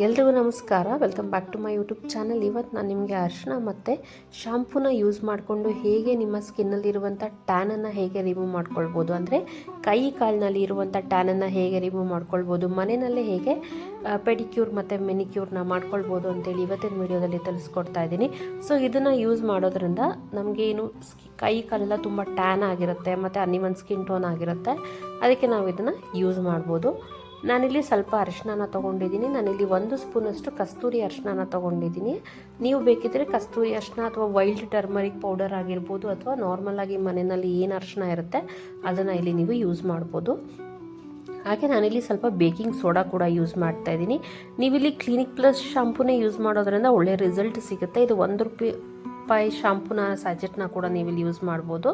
ಎಲ್ರಿಗೂ ನಮಸ್ಕಾರ. Welcome back to my YouTube channel ಇವತ್ತು ನಾನು ನಿಮಗೆ ಅರಿಶಿನ ಮತ್ತು ಶಾಂಪೂನ ಯೂಸ್ ಮಾಡಿಕೊಂಡು ಹೇಗೆ ನಿಮ್ಮ ಸ್ಕಿನ್ನಲ್ಲಿರುವಂಥ ಟ್ಯಾನನ್ನು ಹೇಗೆ ರಿಮೂವ್ ಮಾಡ್ಕೊಳ್ಬೋದು ಅಂದರೆ ಕೈ ಕಾಲಿನಲ್ಲಿ ಇರುವಂಥ ಟ್ಯಾನನ್ನು ಹೇಗೆ ರಿಮೂವ್ ಮಾಡ್ಕೊಳ್ಬೋದು, ಮನೆಯಲ್ಲೇ ಹೇಗೆ ಪೆಡಿಕ್ಯೂರ್ ಮತ್ತು ಮೆನಿಕ್ಯೂರ್ನ ಮಾಡ್ಕೊಳ್ಬೋದು ಅಂತೇಳಿ ಇವತ್ತಿನ ವಿಡಿಯೋದಲ್ಲಿ ತಿಳಿಸ್ಕೊಡ್ತಾ ಇದ್ದೀನಿ. ಸೊ ಇದನ್ನು ಯೂಸ್ ಮಾಡೋದ್ರಿಂದ ನಮಗೇನು ಸ್ಕಿ ಕೈ ಕಾಲೆಲ್ಲ ತುಂಬ ಟ್ಯಾನ್ ಆಗಿರುತ್ತೆ, ಮತ್ತು ಅನಿಮನ್ ಸ್ಕಿನ್ ಟೋನ್ ಆಗಿರುತ್ತೆ. ಅದಕ್ಕೆ ನಾವು ಇದನ್ನು ಯೂಸ್ ಮಾಡ್ಬೋದು. ನಾನಿಲ್ಲಿ ಸ್ವಲ್ಪ ಅರಿಶಿನ ತೊಗೊಂಡಿದ್ದೀನಿ. ನಾನಿಲ್ಲಿ ಒಂದು ಸ್ಪೂನಷ್ಟು ಕಸ್ತೂರಿ ಅರಿಶಿನ ತೊಗೊಂಡಿದ್ದೀನಿ. ನೀವು ಬೇಕಿದ್ದರೆ ಕಸ್ತೂರಿ ಅರಿಶಿನ ಅಥವಾ ವೈಲ್ಡ್ ಟರ್ಮರಿಕ್ ಪೌಡರ್ ಆಗಿರ್ಬೋದು ಅಥವಾ ನಾರ್ಮಲಾಗಿ ಮನೆಯಲ್ಲಿ ಏನು ಅರಿಶಿನ ಇರುತ್ತೆ ಅದನ್ನು ಇಲ್ಲಿ ನೀವು ಯೂಸ್ ಮಾಡ್ಬೋದು. ಹಾಗೆ ನಾನಿಲ್ಲಿ ಸ್ವಲ್ಪ ಬೇಕಿಂಗ್ ಸೋಡಾ ಕೂಡ ಯೂಸ್ ಮಾಡ್ತಾ ಇದ್ದೀನಿ. ನೀವಿಲ್ಲಿ ಕ್ಲಿನಿಕ್ ಪ್ಲಸ್ ಶಾಂಪೂನೇ ಯೂಸ್ ಮಾಡೋದ್ರಿಂದ ಒಳ್ಳೆ ರಿಸಲ್ಟ್ ಸಿಗುತ್ತೆ. ಇದು ಒಂದು ರೂಪಾಯಿ ರೂಪಾಯಿ ಶಾಂಪೂನ ಸಜೆಟ್ನ ಕೂಡ ನೀವು ಇಲ್ಲಿ ಯೂಸ್ ಮಾಡ್ಬೋದು.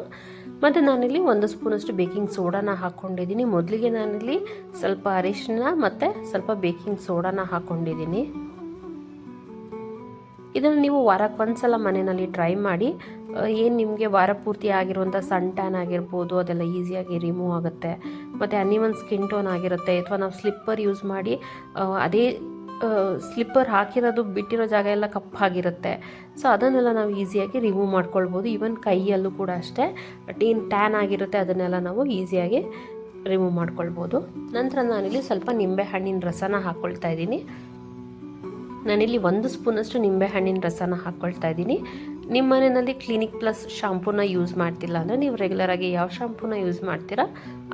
ಮತ್ತು ನಾನಿಲ್ಲಿ ಒಂದು ಸ್ಪೂನಷ್ಟು ಬೇಕಿಂಗ್ ಸೋಡಾನ ಹಾಕ್ಕೊಂಡಿದ್ದೀನಿ. ಮೊದಲಿಗೆ ನಾನಿಲ್ಲಿ ಸ್ವಲ್ಪ ಅರಿಶಿನ ಮತ್ತು ಸ್ವಲ್ಪ ಬೇಕಿಂಗ್ ಸೋಡಾನ ಹಾಕ್ಕೊಂಡಿದ್ದೀನಿ. ಇದನ್ನು ನೀವು ವಾರಕ್ಕೆ ಒಂದ್ಸಲ ಮನೆಯಲ್ಲಿ ಟ್ರೈ ಮಾಡಿ. ಏನು ನಿಮಗೆ ವಾರ ಪೂರ್ತಿ ಆಗಿರುವಂಥ ಸನ್ ಟ್ಯಾನ್ ಆಗಿರ್ಬೋದು, ಅದೆಲ್ಲ ಈಸಿಯಾಗಿ ರಿಮೂವ್ ಆಗುತ್ತೆ. ಮತ್ತು ಅನಿವನ್ ಸ್ಕಿನ್ ಟೋನ್ ಆಗಿರುತ್ತೆ, ಅಥವಾ ನಾವು ಸ್ಲಿಪ್ಪರ್ ಯೂಸ್ ಮಾಡಿ ಅದೇ ಸ್ಲಿಪ್ಪರ್ ಹಾಕಿರೋದು ಬಿಟ್ಟಿರೋ ಜಾಗ ಎಲ್ಲ ಕಪ್ಪಾಗಿರುತ್ತೆ. ಸೊ ಅದನ್ನೆಲ್ಲ ನಾವು ಈಸಿಯಾಗಿ ರಿಮೂವ್ ಮಾಡ್ಕೊಳ್ಬೋದು. ಈವನ್ ಕೈಯಲ್ಲೂ ಕೂಡ ಅಷ್ಟೇ. ಏನು ಟ್ಯಾನ್ ಆಗಿರುತ್ತೆ ಅದನ್ನೆಲ್ಲ ನಾವು ಈಸಿಯಾಗಿ ರಿಮೂವ್ ಮಾಡ್ಕೊಳ್ಬೋದು. ನಂತರ ನಾನಿಲ್ಲಿ ಸ್ವಲ್ಪ ನಿಂಬೆ ಹಣ್ಣಿನ ರಸನ ಹಾಕ್ಕೊಳ್ತಾ ಇದ್ದೀನಿ. ನಾನಿಲ್ಲಿ ಒಂದು ಸ್ಪೂನಷ್ಟು ನಿಂಬೆ ಹಣ್ಣಿನ ರಸನ ಹಾಕ್ಕೊಳ್ತಾ ಇದ್ದೀನಿ. ನಿಮ್ಮ ಮನೆಯಲ್ಲಿ ಕ್ಲಿನಿಕ್ ಪ್ಲಸ್ ಶಾಂಪೂನ ಯೂಸ್ ಮಾಡ್ತಿಲ್ಲ ಅಂದರೆ ನೀವು ರೆಗ್ಯುಲರಾಗಿ ಯಾವ ಶಾಂಪೂನ ಯೂಸ್ ಮಾಡ್ತೀರಾ,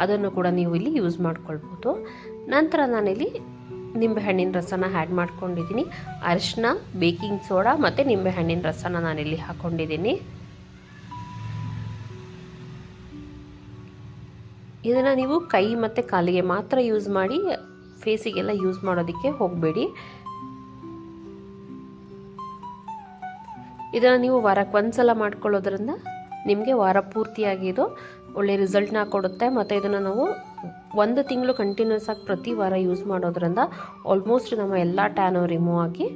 ಅದನ್ನು ಕೂಡ ನೀವು ಇಲ್ಲಿ ಯೂಸ್ ಮಾಡ್ಕೊಳ್ಬೋದು. ನಂತರ ನಾನಿಲ್ಲಿ ನಿಂಬೆಹಣ್ಣಿನ ರಸನ ಆ್ಯಡ್ ಮಾಡ್ಕೊಂಡಿದ್ದೀನಿ. ಅರಿಶಿನ ಬೇಕಿಂಗ್ ಸೋಡಾ ಮತ್ತು ನಿಂಬೆಹಣ್ಣಿನ ರಸನ ನಾನಿಲ್ಲಿ ಹಾಕ್ಕೊಂಡಿದ್ದೀನಿ ಇದನ್ನು ನೀವು ಕೈ ಮತ್ತು ಕಾಲಿಗೆ ಮಾತ್ರ ಯೂಸ್ ಮಾಡಿ ಫೇಸಿಗೆಲ್ಲ ಯೂಸ್ ಮಾಡೋದಕ್ಕೆ ಹೋಗಬೇಡಿ. ಇದನ್ನು ನೀವು ವಾರಕ್ಕೆ ಒಂದ್ಸಲ ಮಾಡ್ಕೊಳ್ಳೋದ್ರಿಂದ ನಿಮಗೆ ವಾರ ಪೂರ್ತಿಯಾಗಿ ಇದು ಒಳ್ಳೆ ರಿಸಲ್ಟ್ನ ಕೊಡುತ್ತೆ. ಮತ್ತು ಇದನ್ನು ನಾವು ಒಂದು ತಿಂಗಳು ಕಂಟಿನ್ಯೂಸ್ ಆಗಿ ಪ್ರತಿ ವಾರ ಯೂಸ್ ಮಾಡೋದ್ರಿಂದ ಆಲ್ಮೋಸ್ಟ್ ನಮ್ಮ ಎಲ್ಲ ಟ್ಯಾನು ರಿಮೂವ್ ಆಗಿ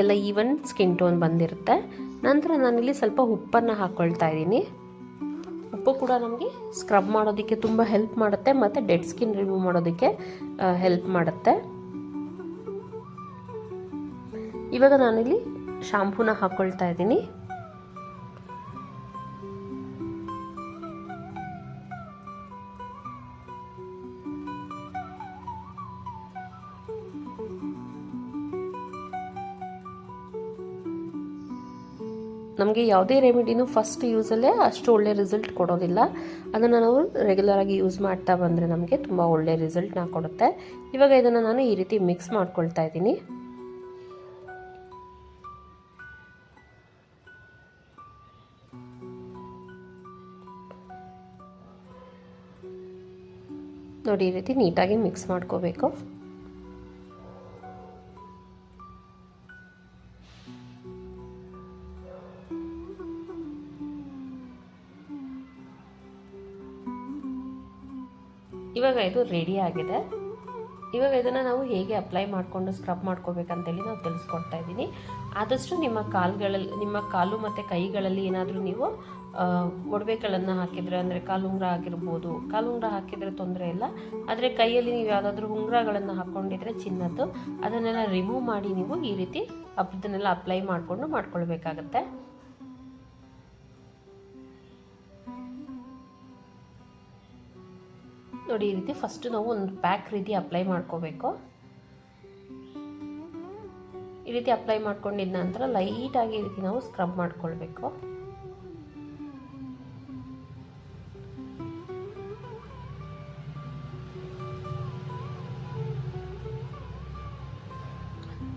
ಎಲ್ಲ ಈವನ್ ಸ್ಕಿನ್ ಟೋನ್ ಬಂದಿರುತ್ತೆ. ನಂತರ ನಾನಿಲ್ಲಿ ಸ್ವಲ್ಪ ಉಪ್ಪನ್ನು ಹಾಕ್ಕೊಳ್ತಾ ಇದ್ದೀನಿ. ಉಪ್ಪು ಕೂಡ ನಮಗೆ ಸ್ಕ್ರಬ್ ಮಾಡೋದಕ್ಕೆ ತುಂಬ ಹೆಲ್ಪ್ ಮಾಡುತ್ತೆ ಮತ್ತು ಡೆಡ್ ಸ್ಕಿನ್ ರಿಮೂವ್ ಮಾಡೋದಕ್ಕೆ ಹೆಲ್ಪ್ ಮಾಡುತ್ತೆ. ಇವಾಗ ನಾನಿಲ್ಲಿ ಶಾಂಪೂನ ಹಾಕ್ಕೊಳ್ತಾ ಇದ್ದೀನಿ. ನಮಗೆ ಯಾವುದೇ ರೆಮಿಡಿನೂ ಫಸ್ಟ್ ಯೂಸಲ್ಲೇ ಅಷ್ಟು ಒಳ್ಳೆ ರಿಸಲ್ಟ್ ಕೊಡೋದಿಲ್ಲ. ಅದನ್ನು ನಾವು ರೆಗ್ಯುಲರಾಗಿ ಯೂಸ್ ಮಾಡ್ತಾ ಬಂದರೆ ನಮಗೆ ತುಂಬ ಒಳ್ಳೆ ರಿಸಲ್ಟ್ನ ಕೊಡುತ್ತೆ. ಇವಾಗ ಇದನ್ನು ನಾನು ಈ ರೀತಿ ಮಿಕ್ಸ್ ಮಾಡ್ಕೊಳ್ತಾ ಇದ್ದೀನಿ. ನೋಡಿ ಈ ರೀತಿ ನೀಟಾಗಿ ಮಿಕ್ಸ್ ಮಾಡ್ಕೋಬೇಕು. ಇವಾಗ ಇದು ರೆಡಿ ಆಗಿದೆ. ಇವಾಗ ಇದನ್ನು ನಾವು ಹೇಗೆ ಅಪ್ಲೈ ಮಾಡಿಕೊಂಡು ಸ್ಕ್ರಬ್ ಮಾಡ್ಕೋಬೇಕಂತೇಳಿ ನಾವು ತಿಳಿಸ್ಕೊಡ್ತಾ ಇದ್ದೀನಿ. ಆದಷ್ಟು ನಿಮ್ಮ ಕಾಲುಗಳಲ್ಲಿ ನಿಮ್ಮ ಕಾಲು ಮತ್ತು ಕೈಗಳಲ್ಲಿ ಏನಾದರೂ ನೀವು ಒಡವೆಗಳನ್ನು ಹಾಕಿದರೆ ಅಂದರೆ ಕಾಲುಂಗ್ರ ಆಗಿರ್ಬೋದು, ಕಾಲುಂಗ್ರ ಹಾಕಿದರೆ ತೊಂದರೆ ಇಲ್ಲ. ಆದರೆ ಕೈಯಲ್ಲಿ ನೀವು ಯಾವುದಾದ್ರೂ ಉಂಗುರಗಳನ್ನು ಹಾಕ್ಕೊಂಡಿದ್ರೆ ಚಿನ್ನದ್ದು, ಅದನ್ನೆಲ್ಲ ರಿಮೂವ್ ಮಾಡಿ ನೀವು ಈ ರೀತಿ ಅದನ್ನೆಲ್ಲ ಅಪ್ಲೈ ಮಾಡಿಕೊಂಡು ಮಾಡ್ಕೊಳ್ಬೇಕಾಗತ್ತೆ. ನೋಡಿ ಈ ರೀತಿ ಫಸ್ಟ್ ನಾವು ಒಂದು ಪ್ಯಾಕ್ ರೀತಿ ಅಪ್ಲೈ ಮಾಡ್ಕೋಬೇಕು. ಈ ರೀತಿ ಅಪ್ಲೈ ಮಾಡ್ಕೊಂಡಿದ್ದ ನಂತರ ಲೈಟಾಗಿ ಈ ರೀತಿ ನಾವು ಸ್ಕ್ರಬ್ ಮಾಡ್ಕೊಳ್ಬೇಕು.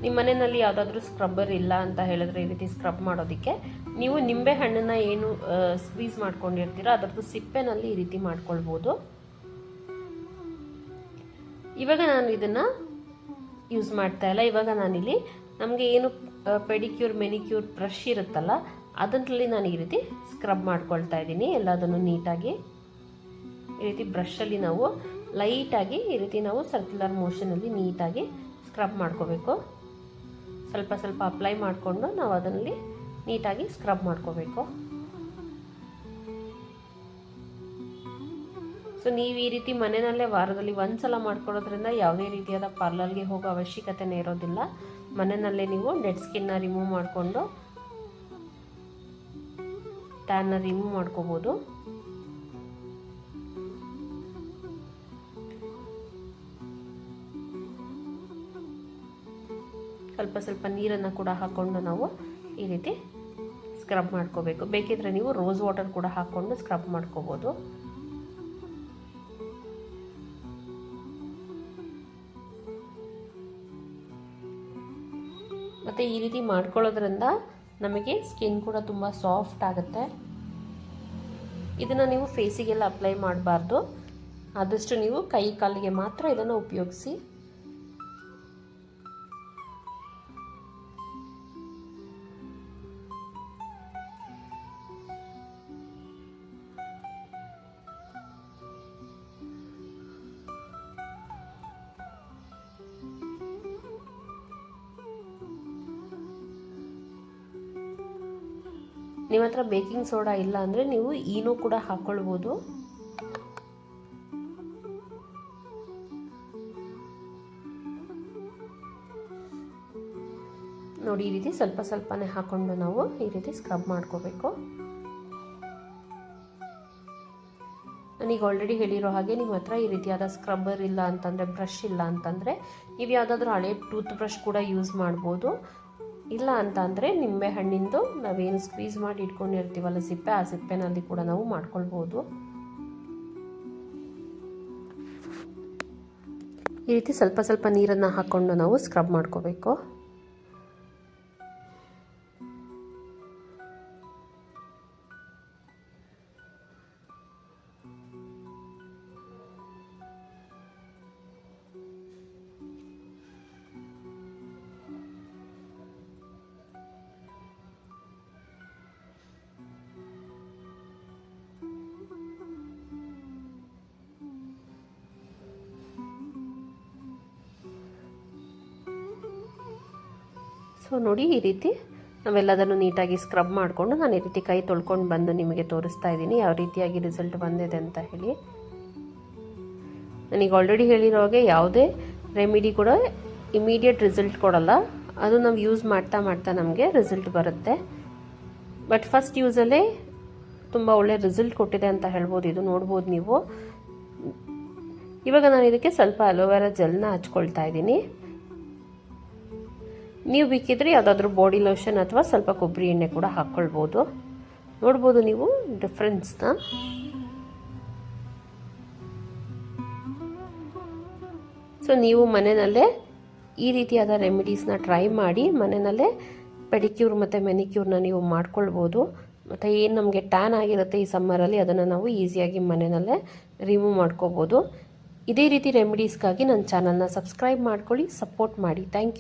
ನಿಮ್ಮ ಮನೆಯಲ್ಲಿ ಯಾವುದಾದ್ರೂ ಸ್ಕ್ರಬ್ಬರ್ ಇಲ್ಲ ಅಂತ ಹೇಳಿದ್ರೆ ಈ ರೀತಿ ಸ್ಕ್ರಬ್ ಮಾಡೋದಕ್ಕೆ ನೀವು ನಿಂಬೆ ಹಣ್ಣನ್ನು ಏನು ಸ್ಕ್ವೀಸ್ ಮಾಡ್ಕೊಂಡಿರ್ತೀರ ಅದರದ್ದು ಸಿಪ್ಪೆನಲ್ಲಿ ಈ ರೀತಿ ಮಾಡ್ಕೊಳ್ಬೋದು. ಇವಾಗ ನಾನು ಇದನ್ನು ಯೂಸ್ ಮಾಡ್ತಾ ಇಲ್ಲ. ಇವಾಗ ನಾನಿಲ್ಲಿ ನಮಗೆ ಏನು ಪೆಡಿಕ್ಯೂರ್ ಮೆನಿಕ್ಯೂರ್ ಬ್ರಷ್ ಇರುತ್ತಲ್ಲ ಅದರಲ್ಲಿ ನಾನು ಈ ರೀತಿ ಸ್ಕ್ರಬ್ ಮಾಡ್ಕೊಳ್ತಾ ಇದ್ದೀನಿ. ಎಲ್ಲದನ್ನು ನೀಟಾಗಿ ಈ ರೀತಿ ಬ್ರಷಲ್ಲಿ ನಾವು ಲೈಟಾಗಿ ಈ ರೀತಿ ನಾವು ಸರ್ಕ್ಯುಲರ್ ಮೋಷನಲ್ಲಿ ನೀಟಾಗಿ ಸ್ಕ್ರಬ್ ಮಾಡ್ಕೋಬೇಕು. ಸ್ವಲ್ಪ ಸ್ವಲ್ಪ ಅಪ್ಲೈ ಮಾಡಿಕೊಂಡು ನಾವು ಅದರಲ್ಲಿ ನೀಟಾಗಿ ಸ್ಕ್ರಬ್ ಮಾಡ್ಕೋಬೇಕು. ಸೊ ನೀವು ಈ ರೀತಿ ಮನೆಯಲ್ಲೇ ವಾರದಲ್ಲಿ ಒಂದು ಸಲ ಮಾಡ್ಕೊಳ್ಳೋದ್ರಿಂದ ಯಾವುದೇ ರೀತಿಯಾದ ಪಾರ್ಲರ್ಗೆ ಹೋಗೋ ಅವಶ್ಯಕತೆನೇ ಇರೋದಿಲ್ಲ. ಮನೆಯಲ್ಲೇ ನೀವು ಡೆಡ್ ಸ್ಕಿನ್ನ ರಿಮೂವ್ ಮಾಡಿಕೊಂಡು ಟ್ಯಾನ್ನ ರಿಮೂವ್ ಮಾಡ್ಕೋಬೋದು. ಸ್ವಲ್ಪ ಸ್ವಲ್ಪ ನೀರನ್ನು ಕೂಡ ಹಾಕ್ಕೊಂಡು ನಾವು ಈ ರೀತಿ ಸ್ಕ್ರಬ್ ಮಾಡ್ಕೋಬೇಕು. ಬೇಕಿದ್ರೆ ನೀವು ರೋಸ್ ವಾಟರ್ ಕೂಡ ಹಾಕ್ಕೊಂಡು ಸ್ಕ್ರಬ್ ಮಾಡ್ಕೋಬೋದು. ಮತ್ತು ಈ ರೀತಿ ಮಾಡ್ಕೊಳ್ಳೋದ್ರಿಂದ ನಮಗೆ ಸ್ಕಿನ್ ಕೂಡ ತುಂಬ ಸಾಫ್ಟ್ ಆಗುತ್ತೆ. ಇದನ್ನು ನೀವು ಫೇಸಿಗೆಲ್ಲ ಅಪ್ಲೈ ಮಾಡಬಾರ್ದು. ಆದಷ್ಟು ನೀವು ಕೈ ಕಾಲಿಗೆ ಮಾತ್ರ ಇದನ್ನು ಉಪಯೋಗಿಸಿ. ನಿಮ್ಮ ಹತ್ರ ಬೇಕಿಂಗ್ ಸೋಡಾ ಇಲ್ಲ ಅಂದರೆ ನೀವು ಈನೂ ಕೂಡ ಹಾಕ್ಕೊಳ್ಬೋದು ನೋಡಿ, ಈ ರೀತಿ ಸ್ವಲ್ಪ ಸ್ವಲ್ಪನೇ ಹಾಕ್ಕೊಂಡು ನಾವು ಈ ರೀತಿ ಸ್ಕ್ರಬ್ ಮಾಡ್ಕೋಬೇಕು. ನನಗೆ ಆಲ್ರೆಡಿ ಹೇಳಿರೋ ಹಾಗೆ ನಿಮ್ಮ ಹತ್ರ ಈ ರೀತಿಯಾದ ಸ್ಕ್ರಬ್ಬರ್ ಇಲ್ಲ ಅಂತಂದರೆ ಬ್ರಷ್ ಇಲ್ಲ ಅಂತಂದರೆ ನೀವು ಯಾವುದಾದ್ರೂ ಹಳೆ ಟೂತ್ ಬ್ರಷ್ ಕೂಡ ಯೂಸ್ ಮಾಡ್ಬೋದು. ಇಲ್ಲ ಅಂತ ಅಂದರೆ ನಿಂಬೆ ಹಣ್ಣಿಂದು ನಾವೇನು ಸ್ಕ್ವೀಸ್ ಮಾಡಿ ಇಟ್ಕೊಂಡಿರ್ತೀವಲ್ಲ ಸಿಪ್ಪೆ, ಆ ಸಿಪ್ಪೆನಲ್ಲಿ ಕೂಡ ನಾವು ಮಾಡ್ಕೊಳ್ಬೋದು. ಈ ರೀತಿ ಸ್ವಲ್ಪ ಸ್ವಲ್ಪ ನೀರನ್ನು ಹಾಕ್ಕೊಂಡು ನಾವು ಸ್ಕ್ರಬ್ ಮಾಡ್ಕೋಬೇಕು. ಸೊ ನೋಡಿ ಈ ರೀತಿ ನಾವೆಲ್ಲದನ್ನು ನೀಟಾಗಿ ಸ್ಕ್ರಬ್ ಮಾಡಿಕೊಂಡು ನಾನು ಈ ರೀತಿ ಕೈ ತೊಳ್ಕೊಂಡು ಬಂದು ನಿಮಗೆ ತೋರಿಸ್ತಾ ಇದ್ದೀನಿ. ಯಾವ ರೀತಿಯಾಗಿ ರಿಸಲ್ಟ್ ಬಂದಿದೆ ಅಂತ ಹೇಳಿ. ನನಗೆ ಆಲ್ರೆಡಿ ಹೇಳಿರೋ ಹಾಗೆ ಯಾವುದೇ ರೆಮಿಡಿ ಕೂಡ ಇಮಿಡಿಯೇಟ್ ರಿಸಲ್ಟ್ ಕೊಡಲ್ಲ. ಅದು ನಾವು ಯೂಸ್ ಮಾಡ್ತಾ ಮಾಡ್ತಾ ನಮಗೆ ರಿಸಲ್ಟ್ ಬರುತ್ತೆ. ಬಟ್ ಫಸ್ಟ್ ಯೂಸಲ್ಲೇ ತುಂಬ ಒಳ್ಳೆ ರಿಸಲ್ಟ್ ಕೊಟ್ಟಿದೆ ಅಂತ ಹೇಳ್ಬೋದು. ಇದು ನೋಡ್ಬೋದು ನೀವು. ಇವಾಗ ನಾನು ಇದಕ್ಕೆ ಸ್ವಲ್ಪ ಅಲೋವೆರಾ ಜೆಲ್ನ ಹಚ್ಕೊಳ್ತಾ ಇದ್ದೀನಿ. ನೀವು ಬೇಕಿದ್ರೆ ಯಾವುದಾದ್ರೂ ಬಾಡಿ ಲೋಷನ್ ಅಥವಾ ಸ್ವಲ್ಪ ಕೊಬ್ಬರಿ ಎಣ್ಣೆ ಕೂಡ ಹಾಕ್ಕೊಳ್ಬೋದು ನೋಡ್ಬೋದು ನೀವು ಡಿಫ್ರೆನ್ಸ್ನ ಸೊ ನೀವು ಮನೆಯಲ್ಲೇ ಈ ರೀತಿಯಾದ ರೆಮಿಡೀಸ್ನ ಟ್ರೈ ಮಾಡಿ ಮನೆಯಲ್ಲೇ ಪೆಡಿಕ್ಯೂರ್ ಮತ್ತು ಮೆನಿಕ್ಯೂರ್ನ ನೀವು ಮಾಡ್ಕೊಳ್ಬೋದು. ಮತ್ತು ಏನು ನಮಗೆ ಟ್ಯಾನ್ ಆಗಿರುತ್ತೆ ಈ ಸಮ್ಮರಲ್ಲಿ ಅದನ್ನು ನಾವು ಈಸಿಯಾಗಿ ಮನೆಯಲ್ಲೇ ರಿಮೂವ್ ಮಾಡ್ಕೋಬೋದು ಇದೇ ರೀತಿ ರೆಮಿಡೀಸ್ಗಾಗಿ ನನ್ನ ಚಾನಲ್ನ ಸಬ್ಸ್ಕ್ರೈಬ್ ಮಾಡ್ಕೊಳ್ಳಿ ಸಪೋರ್ಟ್ ಮಾಡಿ. Thank you